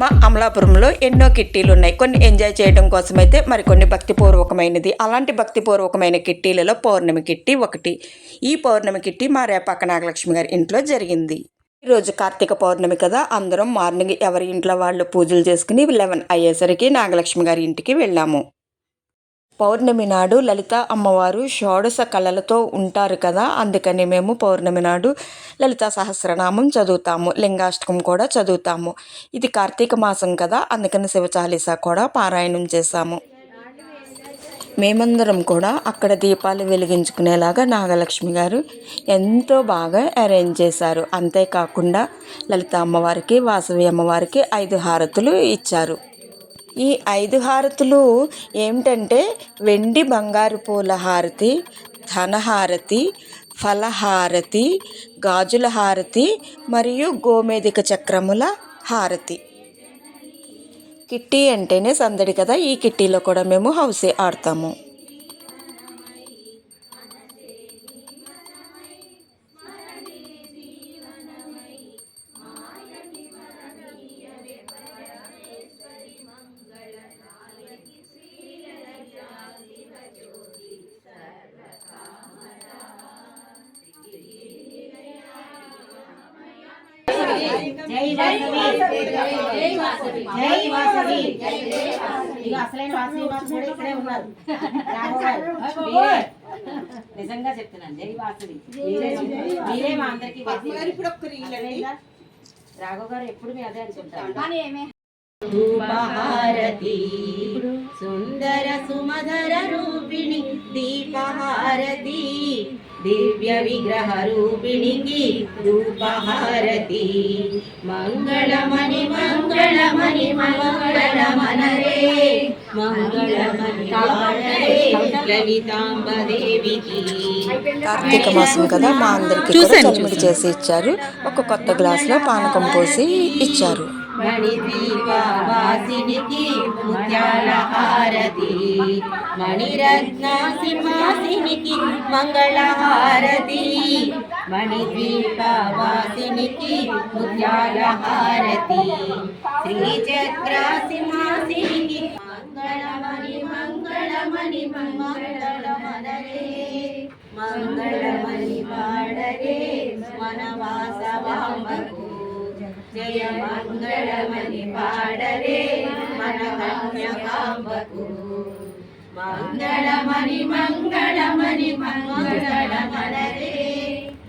మా అమలాపురంలో ఎన్నో కిట్టీలు ఉన్నాయి కొన్ని ఎంజాయ్ చేయడం కోసమైతే మరికొన్ని భక్తిపూర్వకమైనది. అలాంటి భక్తిపూర్వకమైన కిట్టీలలో పౌర్ణమి కిట్టి ఒకటి. ఈ పౌర్ణమి కిట్టి మా రేపాక నాగలక్ష్మి గారి ఇంట్లో జరిగింది. ఈరోజు కార్తీక పౌర్ణమి కదా అందరం మార్నింగ్ ఎవరి ఇంట్లో వాళ్ళు పూజలు చేసుకుని లెవెన్ అయ్యేసరికి నాగలక్ష్మి గారి ఇంటికి వెళ్ళాము. పౌర్ణమి నాడు లలిత అమ్మవారు షోడశ కళలతో ఉంటారు కదా అందుకని మేము పౌర్ణమి నాడు లలిత సహస్రనామం చదువుతాము లింగాష్టకం కూడా చదువుతాము. ఇది కార్తీక మాసం కదా అందుకని శివ చాలీసా కూడా పారాయణం చేశాము. మేమందరం కూడా అక్కడ దీపాలు వెలిగించుకునేలాగా నాగలక్ష్మి గారు ఎంతో బాగా అరేంజ్ చేశారు. అంతేకాకుండా లలిత అమ్మవారికి వాసవి అమ్మవారికి ఐదు హారతులు ఇచ్చారు. ఈ ఐదు హారతులు ఏమిటంటే వెండి బంగారు పూల హారతి ధనహారతి ఫలహారతి గాజుల హారతి మరియు గోమేదిక చక్రముల హారతి. కిట్టి అంటేనే సందడి కదా ఈ కిట్టీలో కూడా మేము హౌసే ఆడతాము. జై వాసవి. జై వాసవి. జై వాసవి. ఇక అసలైన వాసవి మాత కూడా ఇక్కడే ఉన్నారు. రాఘవ గారు. మీరే. నిజంగా చెప్తున్నాను జై వాసవి. మీరే మీరే మా అందరికి రాఘవ గారు ఎప్పుడు మీ అదే అనుకుంటారు? ధూపహారతి సుందర సుమధర రూపిణి దీపహారతి. దివ్య విగ్రహ రూపిణికి ధూపహారతి మంగళమణి మంగళమణి మంగళమనరే కార్తీక మాసం కదా మా అందరికి కూడా చలిమిడి చేసి ఇచ్చారు. ఒక కొత్త గ్లాసులో పానకం పోసి ఇచ్చారు. మణిదీపావాసినికి ముత్యాల హారతి మణిరత్న సింహాసినికి మంగళ హారతి మణిదీపావాసినికి ముత్యాల హారతి శ్రీచక్ర సింహాసినికి మంగళమణి మంగళమణి మంగళమదరే మంగళమణి పాడరే మనవాసవాంబకు జయ మంగళమణి పాడరే మన కన్యకాంబకు మంగళమణి మంగళమణి మంగళమనరే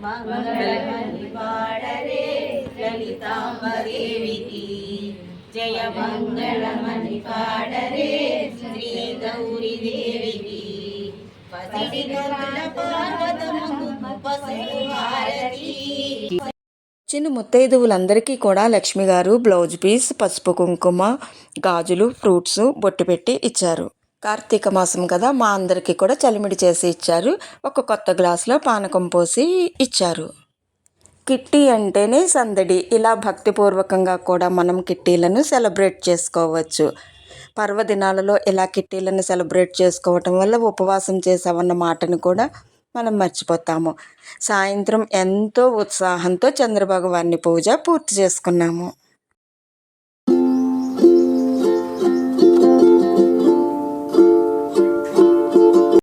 మంగళమణి పాడరే లలితాంబదేవికి జయ మంగళమణి పాడరే శ్రీ గౌరీ దేవికి పసిడి గరుల వచ్చిన ముత్తైదువులందరికీ కూడా లక్ష్మి గారు బ్లౌజ్ పీస్ పసుపు కుంకుమ గాజులు ఫ్రూట్స్ బొట్టు పెట్టి ఇచ్చారు. కార్తీక మాసం కదా మా అందరికీ కూడా చలిమిడి చేసి ఇచ్చారు. ఒక కొత్త గ్లాసులో పానకం పోసి ఇచ్చారు. కిట్టి అంటేనే సందడి. ఇలా భక్తిపూర్వకంగా కూడా మనం కిట్టీలను సెలబ్రేట్ చేసుకోవచ్చు. పర్వదినాలలో ఇలా కిట్టీలను సెలబ్రేట్ చేసుకోవటం వల్ల ఉపవాసం చేసామన్న మాటను కూడా మనం మర్చిపోతాము. సాయంత్రం ఎంతో ఉత్సాహంతో చంద్రభగవాన్ని పూజ పూర్తి చేసుకున్నాము.